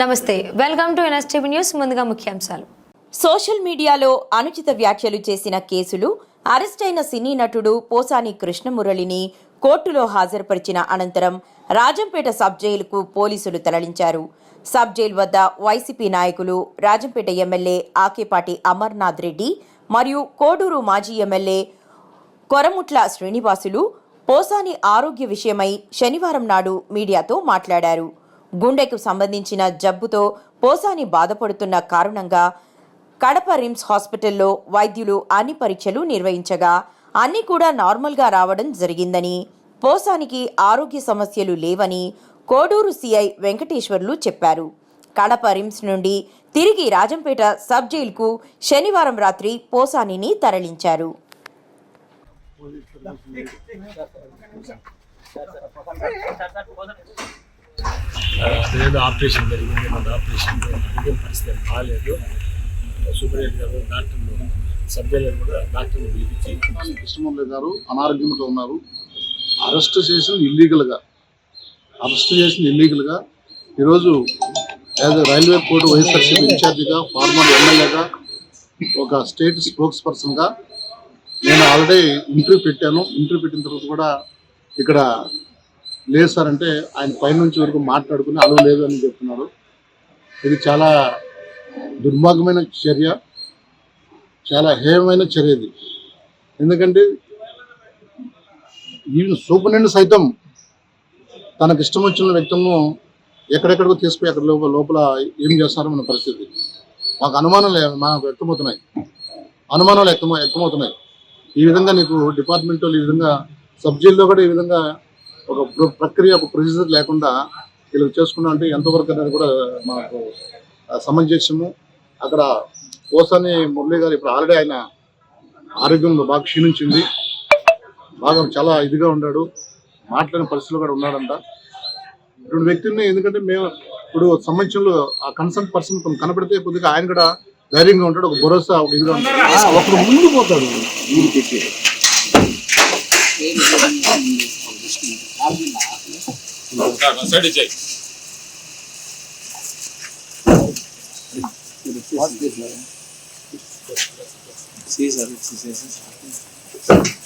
నమస్తే welcome to NSTV news ముందుగా ముఖ్యాంశాలు. సోషల్ మీడియాలో అనుచిత వ్యాఖ్యలు చేసిన కేసులు అరెస్టైన సినీ నటుడు పోసాని కృష్ణమురళిని కోర్టులో హాజరుపరిచిన అనంతరం రాజంపేట సబ్ జైలుకు పోలీసులు తరలించారు. సబ్ జైలు వద్ద వైసీపీ నాయకులు రాజంపేట ఎమ్మెల్యే ఆకేపాటి అమర్నాథ్ రెడ్డి మరియు కోడూరు మాజీ ఎమ్మెల్యే కొరముట్ల శ్రీనివాసులు పోసాని ఆరోగ్య విషయమై శనివారం నాడు మీడియాతో మాట్లాడారు. గుండెకు సంబంధించిన జబ్బుతో పోసాని బాధపడుతున్న కారణంగా కడప రిమ్స్ హాస్పిటల్లో వైద్యులు అన్ని పరీక్షలు నిర్వహించగా అన్ని కూడా నార్మల్గా రావడం జరిగిందని పోసానికి ఆరోగ్య సమస్యలు లేవని కోడూరు సిఐ వెంకటేశ్వర్లు చెప్పారు. కడప రిమ్స్ నుండి తిరిగి రాజంపేట సబ్ జైలుకు శనివారం రాత్రి పోసానిని తరలించారు. ఏదో ఆపరేషన్ జరిగింది మన ఆపరేషన్ అడిగిన పరిస్థితి బాగాలేదు సూపరింటెండెంట్ గారు డాక్టర్లు సభ్యులు కూడా డాక్టర్లు పిలిపించి కృష్ణమురళి గారు అనారోగ్యంతో ఉన్నారు. అరెస్ట్ చేసిన ఇల్లీగల్గా అరెస్ట్ చేసిన ఇల్లీగల్గా ఈరోజు యాజ్ రైల్వే కోర్టు వైఎస్ఆర్సీపీ ఇన్ఛార్జిగా ఫార్మర్ ఎమ్మెల్యేగా ఒక స్టేట్ స్పోక్స్ పర్సన్గా నేను ఆల్రెడీ ఇంటర్వ్యూ పెట్టాను. ఇంటర్వ్యూ పెట్టిన తర్వాత కూడా ఇక్కడ లేదు సార్ అంటే ఆయన పైనుంచి వరకు మాట్లాడుకుని అలవ లేదు అని చెప్తున్నారు. ఇది చాలా దుర్మార్గమైన చర్య. చాలా హేయమైన చర్య ఇది. ఎందుకంటే ఈవెన్ సూపరింటెండెంట్ సైతం తనకు ఇష్టం వచ్చిన వ్యక్తులను ఎక్కడెక్కడికో తీసుకుపోయి అక్కడ లోపల లోపల ఏం చేస్తారో మన పరిస్థితి. మాకు అనుమానాలు మాకు వ్యక్తమవుతున్నాయి. అనుమానాలు వ్యక్తం వ్యక్తమవుతున్నాయి. ఈ విధంగా నీకు డిపార్ట్మెంట్ వాళ్ళు ఈ విధంగా సబ్జీల్లో కూడా ఈ విధంగా ఒక ప్ర- ప్రక్రియ ఒక ప్రొసీజర్ లేకుండా వీళ్ళు చేసుకున్నా అంటే ఎంతవరకు అనేది కూడా మాకు సమంజసము. అక్కడ పోసాని మురళి గారు ఇప్పుడు ఆల్రెడీ ఆయన ఆరోగ్యంలో బాగా క్షీణించింది. బాగా చాలా ఇదిగా ఉన్నాడు. మాట్లాడిన పరిస్థితులు కూడా ఉన్నాడంట. ఇటువంటి వ్యక్తిని ఎందుకంటే మేము ఇప్పుడు సంబంధించిన ఆ కన్సర్న్ పర్సన్ కనపడితే కొద్దిగా ఆయన కూడా ధైర్యంగా ఉంటాడు ఒక భరోసా ఒక ఇదిగా ఉంటాడు. ఒకడు ముందు పోతాడు. કાઢવા સડી જાય Caesar, Caesar, Caesar.